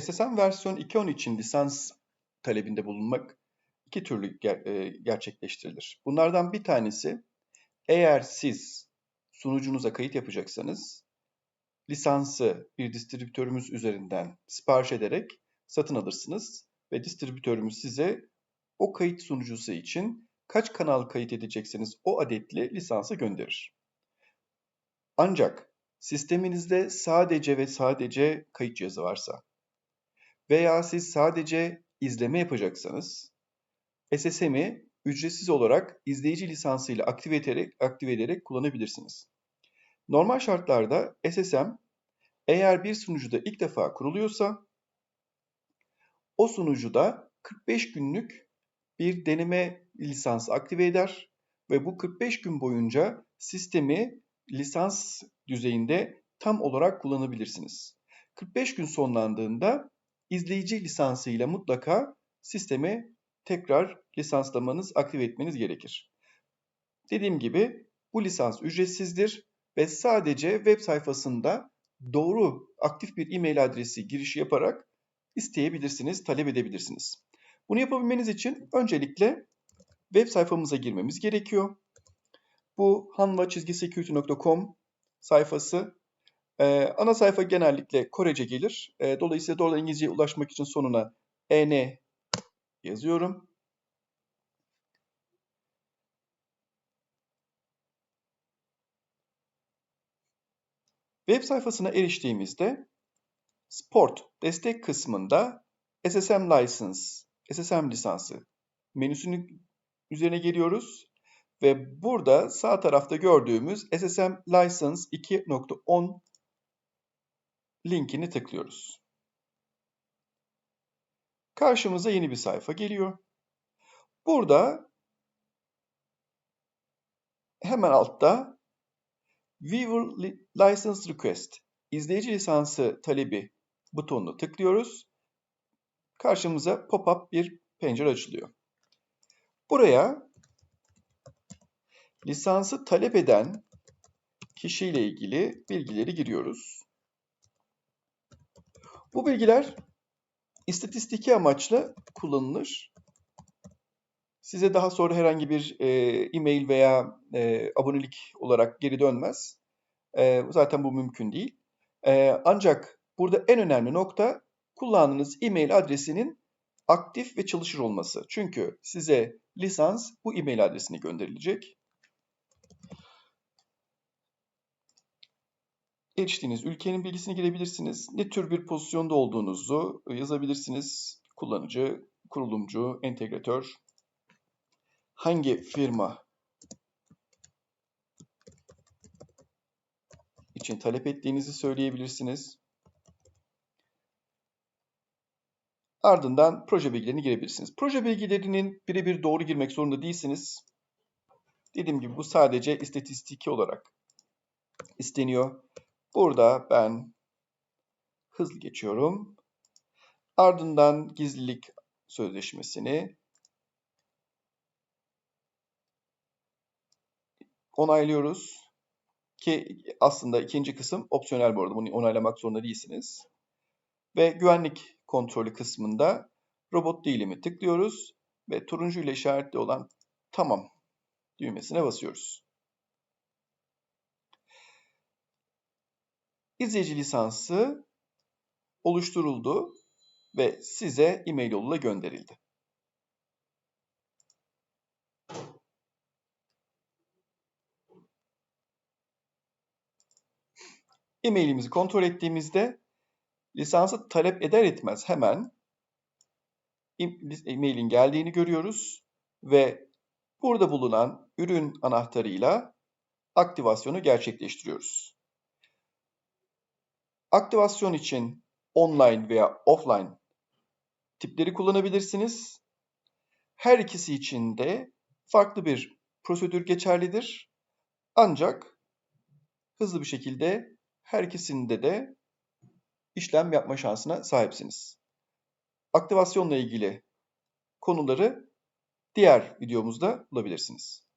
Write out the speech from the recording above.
SSM versiyon 2.10 için lisans talebinde bulunmak iki türlü ger e, gerçekleştirilir. Bunlardan bir tanesi eğer siz sunucunuza kayıt yapacaksanız lisansı bir distribütörümüz üzerinden sipariş ederek satın alırsınız ve distribütörümüz size o kayıt sunucusu için kaç kanal kayıt edecekseniz o adetli lisansı gönderir. Ancak sisteminizde sadece ve sadece kayıt cihazı varsa veya siz sadece izleme yapacaksanız SSM'i ücretsiz olarak izleyici lisansıyla aktive ederek, aktive ederek kullanabilirsiniz. Normal şartlarda SSM eğer bir sunucuda ilk defa kuruluyorsa o sunucuda 45 günlük bir deneme lisansı aktive eder ve bu 45 gün boyunca sistemi lisans düzeyinde tam olarak kullanabilirsiniz. 45 gün sonlandığında izleyici lisansıyla mutlaka sistemi tekrar lisanslamanız, aktive etmeniz gerekir. Dediğim gibi bu lisans ücretsizdir ve sadece web sayfasında doğru aktif bir e-mail adresi girişi yaparak isteyebilirsiniz, talep edebilirsiniz. Bunu yapabilmeniz için öncelikle web sayfamıza girmemiz gerekiyor. Bu hanva-security.com sayfası. Ee, ana sayfa genellikle Korece gelir. Ee, dolayısıyla doğrudan İngilizceye ulaşmak için sonuna en yazıyorum. Web sayfasına eriştiğimizde Sport destek kısmında SSM License, SSM lisansı menüsünün üzerine geliyoruz ve burada sağ tarafta gördüğümüz SSM License 2.10 linkini tıklıyoruz. Karşımıza yeni bir sayfa geliyor. Burada hemen altta Viewer License Request izleyici lisansı talebi butonunu tıklıyoruz. Karşımıza pop-up bir pencere açılıyor. Buraya lisansı talep eden kişiyle ilgili bilgileri giriyoruz. Bu bilgiler istatistiki amaçla kullanılır. Size daha sonra herhangi bir e, e-mail veya e, abonelik olarak geri dönmez. E, zaten bu mümkün değil. E, ancak burada en önemli nokta kullandığınız e-mail adresinin aktif ve çalışır olması. Çünkü size lisans bu e-mail adresine gönderilecek. Eriştiğiniz ülkenin bilgisini girebilirsiniz. Ne tür bir pozisyonda olduğunuzu yazabilirsiniz. Kullanıcı, kurulumcu, entegratör, hangi firma için talep ettiğinizi söyleyebilirsiniz. Ardından proje bilgilerini girebilirsiniz. Proje bilgilerinin birebir doğru girmek zorunda değilsiniz. Dediğim gibi bu sadece istatistiki olarak isteniyor. Burada ben hızlı geçiyorum. Ardından gizlilik sözleşmesini onaylıyoruz. Ki aslında ikinci kısım opsiyonel bu arada. Bunu onaylamak zorunda değilsiniz. Ve güvenlik kontrolü kısmında robot değilimi tıklıyoruz ve turuncu ile işaretli olan tamam düğmesine basıyoruz. İzleyici lisansı oluşturuldu ve size e-mail yoluyla gönderildi. E-mailimizi kontrol ettiğimizde lisansı talep eder etmez hemen e-mailin geldiğini görüyoruz ve burada bulunan ürün anahtarıyla aktivasyonu gerçekleştiriyoruz. Aktivasyon için online veya offline tipleri kullanabilirsiniz. Her ikisi için de farklı bir prosedür geçerlidir. Ancak hızlı bir şekilde her ikisinde de işlem yapma şansına sahipsiniz. Aktivasyonla ilgili konuları diğer videomuzda bulabilirsiniz.